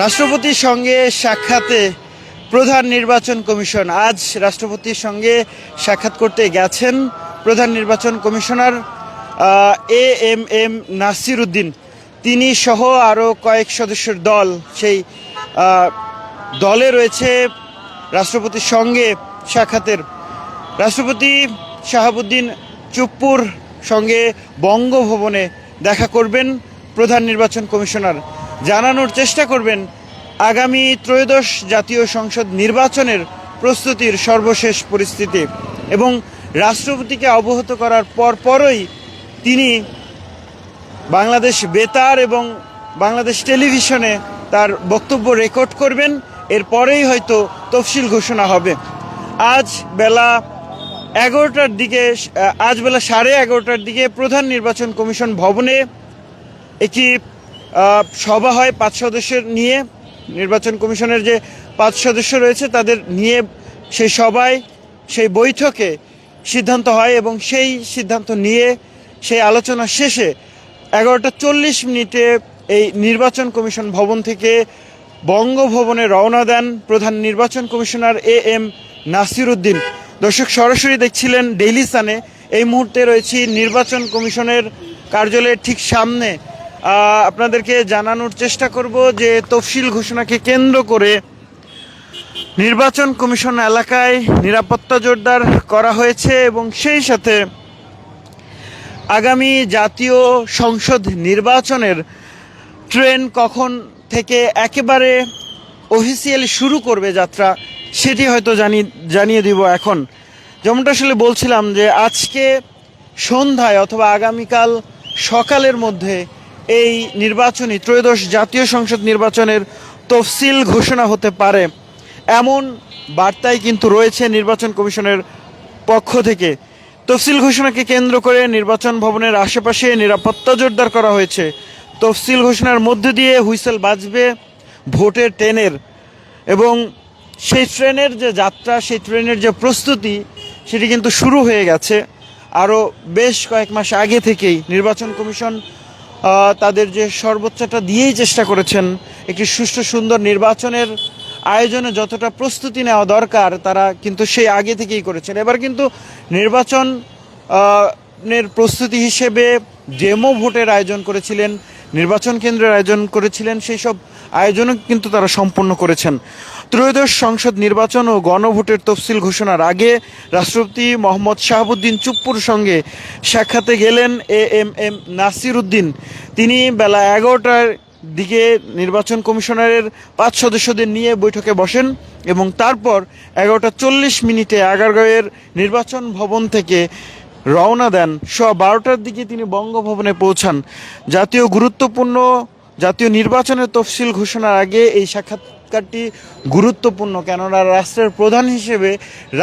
রাষ্ট্রপতির সঙ্গে সাক্ষাতে প্রধান নির্বাচন কমিশন আজ রাষ্ট্রপতির সঙ্গে সাক্ষাৎ করতে গেছেন প্রধান নির্বাচন commissioner A M M Nasir Uddin তিনি সহ আরও কয়েক সদস্যের দল, সেই দলে রয়েছে রাষ্ট্রপতির সঙ্গে সাক্ষাতের। রাষ্ট্রপতি শাহাবুদ্দিন চুপ্পুর সঙ্গে বঙ্গভবনে দেখা করবেন প্রধান নির্বাচন কমিশনার। জানানোর চেষ্টা করবেন আগামী ত্রয়োদশ জাতীয় সংসদ নির্বাচনের প্রস্তুতির সর্বশেষ পরিস্থিতি এবং রাষ্ট্রপতিকে অবহত করার পর পরই তিনি বাংলাদেশ বেতার এবং বাংলাদেশ টেলিভিশনে তার বক্তব্য রেকর্ড করবেন। এরপরেই হয়তো তফসিল ঘোষণা হবে। আজ বেলা এগারোটার দিকে আজ বেলা সাড়ে এগারোটার দিকে প্রধান নির্বাচন কমিশন ভবনে একটি সভা হয় পাঁচ সদস্যের নিয়ে। নির্বাচন কমিশনের যে পাঁচ সদস্য রয়েছে, তাদের নিয়ে সেই সভায়, সেই বৈঠকে সিদ্ধান্ত হয় এবং সেই সিদ্ধান্ত নিয়ে সেই আলোচনা শেষে এগারোটা চল্লিশ মিনিটে এই নির্বাচন কমিশন ভবন থেকে বঙ্গভবনে রওনা দেন প্রধান নির্বাচন commissioner A M Nasir Uddin দর্শক, সরাসরি দেখছিলেন ডেইলি সানে। এই মুহূর্তে রয়েছি নির্বাচন কমিশনের কার্যালয়ের ঠিক সামনে আপনাদেরকে জানানোর চেষ্টা করব যে তফসিল ঘোষণাকে কেন্দ্র করে নির্বাচন কমিশন এলাকায় নিরাপত্তা জোরদার করা হয়েছে এবং সেই সাথে আগামী জাতীয় সংসদ নির্বাচনের ট্রেন কখন থেকে একেবারে অফিসিয়ালি শুরু করবে যাত্রা, সেটি হয়তো জানি জানিয়ে দিব এখন। যেমনটা আসলে বলছিলাম যে আজকে সন্ধ্যায় অথবা আগামীকাল সকালের মধ্যে এই নির্বাচনী ত্রয়োদশ জাতীয় সংসদ নির্বাচনের তফসিল ঘোষণা হতে পারে। এমন বার্তাই কিন্তু রয়েছে নির্বাচন কমিশনের পক্ষ থেকে। তফসিল ঘোষণাকে কেন্দ্র করে নির্বাচন ভবনের আশেপাশে নিরাপত্তা জোরদার করা হয়েছে। তফসিল ঘোষণার মধ্য দিয়ে হুইসেল বাজবে ভোটের ট্রেনের এবং সেই ট্রেনের যে যাত্রা, সেই ট্রেনের যে প্রস্তুতি, সেটি কিন্তু শুরু হয়ে গেছে। আরও বেশ কয়েক মাস আগে থেকেই নির্বাচন কমিশন তাদের যে সর্বোচ্চটা দিয়েই চেষ্টা করেছেন একটি সুষ্ঠু সুন্দর নির্বাচনের আয়োজনে যতটা প্রস্তুতি নেওয়া দরকার, তারা কিন্তু সেই আগে থেকেই করেছেন। এবার কিন্তু নির্বাচন নের প্রস্তুতি হিসেবে ডেমো ভোটের আয়োজন করেছিলেন, নির্বাচন কেন্দ্রের আয়োজন করেছিলেন, সেই সব আয়োজনও কিন্তু তারা সম্পন্ন করেছেন। ত্রয়োদশ সংসদ নির্বাচন ও গণভোটের তফসিল ঘোষণার আগে রাষ্ট্রপতি মোহাম্মদ শাহাবুদ্দিন চুপ্পুর সঙ্গে সাক্ষাতে গেলেন A M M Nasir Uddin. তিনি বেলা এগারোটার দিকে নির্বাচন কমিশনারের পাঁচ সদস্যদের নিয়ে বৈঠকে বসেন এবং তারপর এগারোটা চল্লিশ মিনিটে আগারগাঁওয়ের নির্বাচন ভবন থেকে রওনা দেন। সোয়া বারোটার দিকে তিনি বঙ্গভবনে পৌঁছান। জাতীয় গুরুত্বপূর্ণ জাতীয় নির্বাচনের তফসিল ঘোষণার আগে এই সাক্ষাৎকারটি গুরুত্বপূর্ণ, কেননা রাষ্ট্রের প্রধান হিসেবে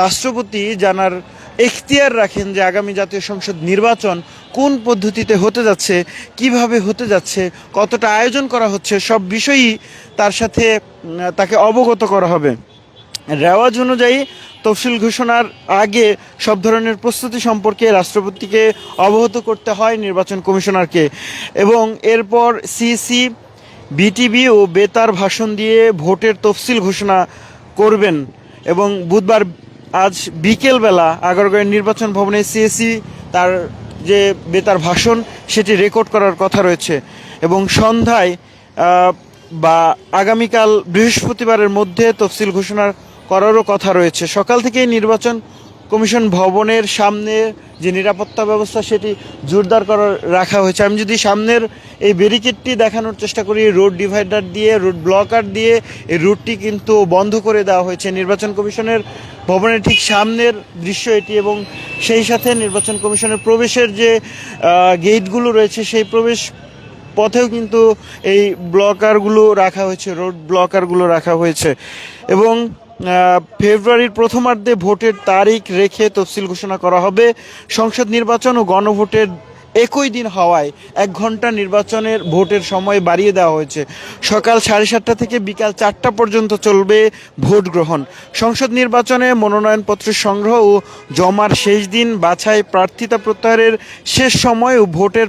রাষ্ট্রপতি জানার এখতিয়ার রাখেন যে আগামী জাতীয় সংসদ নির্বাচন কোন পদ্ধতিতে হতে যাচ্ছে, কীভাবে হতে যাচ্ছে, কতটা আয়োজন করা হচ্ছে, সব বিষয়ই তার সাথে তাকে অবগত করা হবে। রেওয়াজ অনুযায়ী, তফসিল ঘোষণার আগে সব ধরনের প্রস্তুতি সম্পর্কে রাষ্ট্রপতিকে অবগত করতে হয় নির্বাচন কমিশনারকে এবং এরপর সিসি বিটিভি ও বেতার ভাষণ দিয়ে ভোটের তফসিল ঘোষণা করবেন এবং বুধবার আজ বিকেলবেলা আগারগাঁওয়ের নির্বাচন ভবনে সিএসি তার যে বেতার ভাষণ, সেটি রেকর্ড করার কথা রয়েছে এবং সন্ধ্যায় বা আগামীকাল বৃহস্পতিবারের মধ্যে তফসিল ঘোষণা করারও কথা রয়েছে। সকাল থেকেই নির্বাচন কমিশন ভবনের সামনে যে নিরাপত্তা ব্যবস্থা সেটি জোরদার করা রাখা হয়েছে। আমি যদি সামনের এই ব্যারিকেডটি দেখানোর চেষ্টা করি রোড ডিভাইডার দিয়ে রোড ব্লকার দিয়ে, এই রুটটি কিন্তু বন্ধ করে দেওয়া হয়েছে। নির্বাচন কমিশনের ভবনের ঠিক সামনের দৃশ্য এটি এবং সেই সাথে নির্বাচন কমিশনের প্রবেশের যে গেটগুলো রয়েছে, সেই প্রবেশ পথেও কিন্তু এই ব্লকারগুলো রাখা হয়েছে রোড ব্লকারগুলো রাখা হয়েছে। এবং ফেব্রুয়ারির প্রথমার্ধে ভোটের তারিখ রেখে তফসিল ঘোষণা করা হবে। সংসদ নির্বাচন ও গণভোটের একই দিন হওয়ায় এক ঘণ্টা নির্বাচনের ভোটের সময় বাড়িয়ে দেওয়া হয়েছে। সকাল সাড়ে সাতটা থেকে বিকাল চারটা পর্যন্ত চলবে ভোট গ্রহণ। সংসদ নির্বাচনে মনোনয়নপত্রের সংগ্রহ ও জমার শেষ দিন বাছাই প্রার্থিতা প্রত্যাহারের শেষ সময় ও ভোটের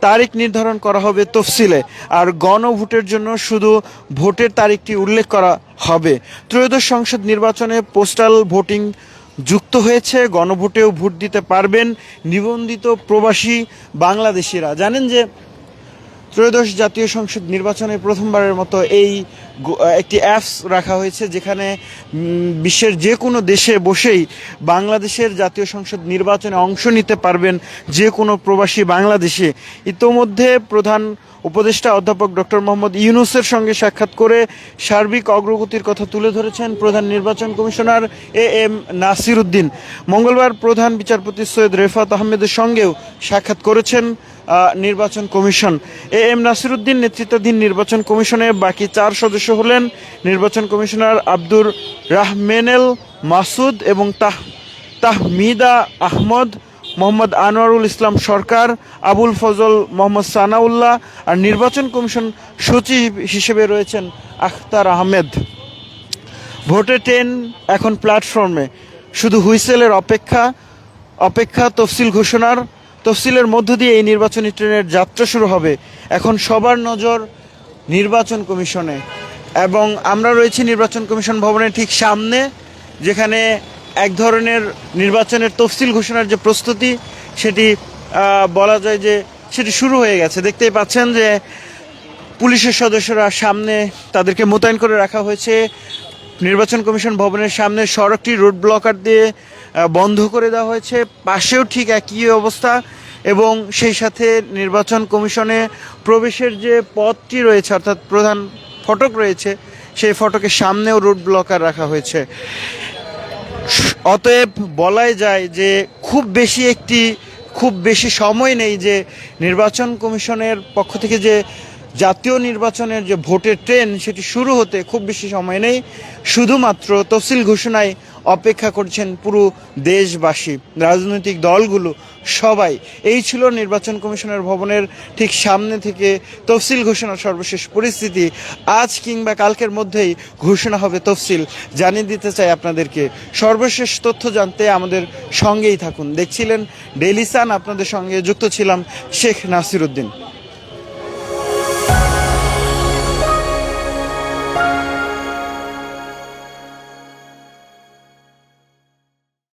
তারিখ নির্ধারণ করা হবে তফসিলে। আর গণভোটের জন্য শুধু ভোটের তারিখটি উল্লেখ করা হবে। ত্রয়োদশ সংসদ নির্বাচনে পোস্টাল ভোটিং যুক্ত হয়েছে। গণভোটেও ভোট দিতে পারবেন নিবন্ধিত প্রবাসী বাংলাদেশিরা। জানেন যে ত্রয়োদশ জাতীয় সংসদ নির্বাচনে প্রথমবারের মতো এই একটি অ্যাপস রাখা হয়েছে, যেখানে বিশ্বের যে কোনো দেশে বসেই বাংলাদেশের জাতীয় সংসদ নির্বাচনে অংশ নিতে পারবেন যে কোনো প্রবাসী বাংলাদেশে। ইতোমধ্যে প্রধান উপদেষ্টা অধ্যাপক ডক্টর মোহাম্মদ ইউনুসের সঙ্গে সাক্ষাৎ করে সার্বিক অগ্রগতির কথা তুলে ধরেছেন প্রধান নির্বাচন commissioner A M Nasir Uddin মঙ্গলবার প্রধান বিচারপতি সৈয়দ রেফাত আহমেদের সঙ্গেও সাক্ষাৎ করেছেন নির্বাচন কমিশন। এ এম নাসিরুদ্দিন নেতৃত্বাধীন নির্বাচন কমিশনে বাকি চার সদস্য হলেন নির্বাচন কমিশনার আব্দুর রাহমেনেল মাসুদ এবং তাহ, তাহমিদা আহমদ। মোহাম্মদ আনোয়ারুল ইসলাম সরকার, আবুল ফজল মোহাম্মদ সানাউল্লাহ আর নির্বাচন কমিশন সচিব হিসেবে রয়েছেন আখতার আহমেদ। ভোটে ট্রেন এখন প্ল্যাটফর্মে। শুধু হুইসেলের অপেক্ষা অপেক্ষা তফসিল ঘোষণার। তফসিলের মধ্য দিয়ে এই নির্বাচনী ট্রেনের যাত্রা শুরু হবে। এখন সবার নজর নির্বাচন কমিশনে। এবং আমরা রয়েছি নির্বাচন কমিশন ভবনের ঠিক সামনে, যেখানে এক ধরনের নির্বাচনের তফসিল ঘোষণার যে প্রস্তুতি, সেটি বলা যায় যে সেটি শুরু হয়ে গেছে। দেখতেই পাচ্ছেন যে পুলিশের সদস্যরা সামনে তাদেরকে মোতায়েন করে রাখা হয়েছে। নির্বাচন কমিশন ভবনের সামনে সড়কটি রোড ব্লকার দিয়ে বন্ধ করে দেওয়া হয়েছে। পাশেও ঠিক একই অবস্থা এবং সেই সাথে নির্বাচন কমিশনে প্রবেশের যে পথটি রয়েছে, অর্থাৎ প্রধান ফটক রয়েছে, সেই ফটকের সামনেও রোড ব্লকার রাখা হয়েছে। অতএব বলাই যায় যে খুব বেশি একটি, খুব বেশি সময় নেই যে নির্বাচন কমিশনের পক্ষ থেকে যে জাতীয় নির্বাচনের যে ভোটের ট্রেন, সেটি শুরু হতে খুব বেশি সময় নেই। শুধুমাত্র তফসিল ঘোষণায় অপেক্ষা করছেন পুরো দেশবাসী, রাজনৈতিক দলগুলো, সবাই। এই ছিল নির্বাচন কমিশনের ভবনের ঠিক সামনে থেকে তফসিল ঘোষণার সর্বশেষ পরিস্থিতি। আজ কিংবা কালকের মধ্যেই ঘোষণা হবে তফসিল। জানিয়ে দিতে চাই আপনাদেরকে, সর্বশেষ তথ্য জানতে আমাদের সঙ্গেই থাকুন। দেখছিলেন ডেলিসান আপনাদের সঙ্গে যুক্ত ছিলাম শেখ নাসির উদ্দিন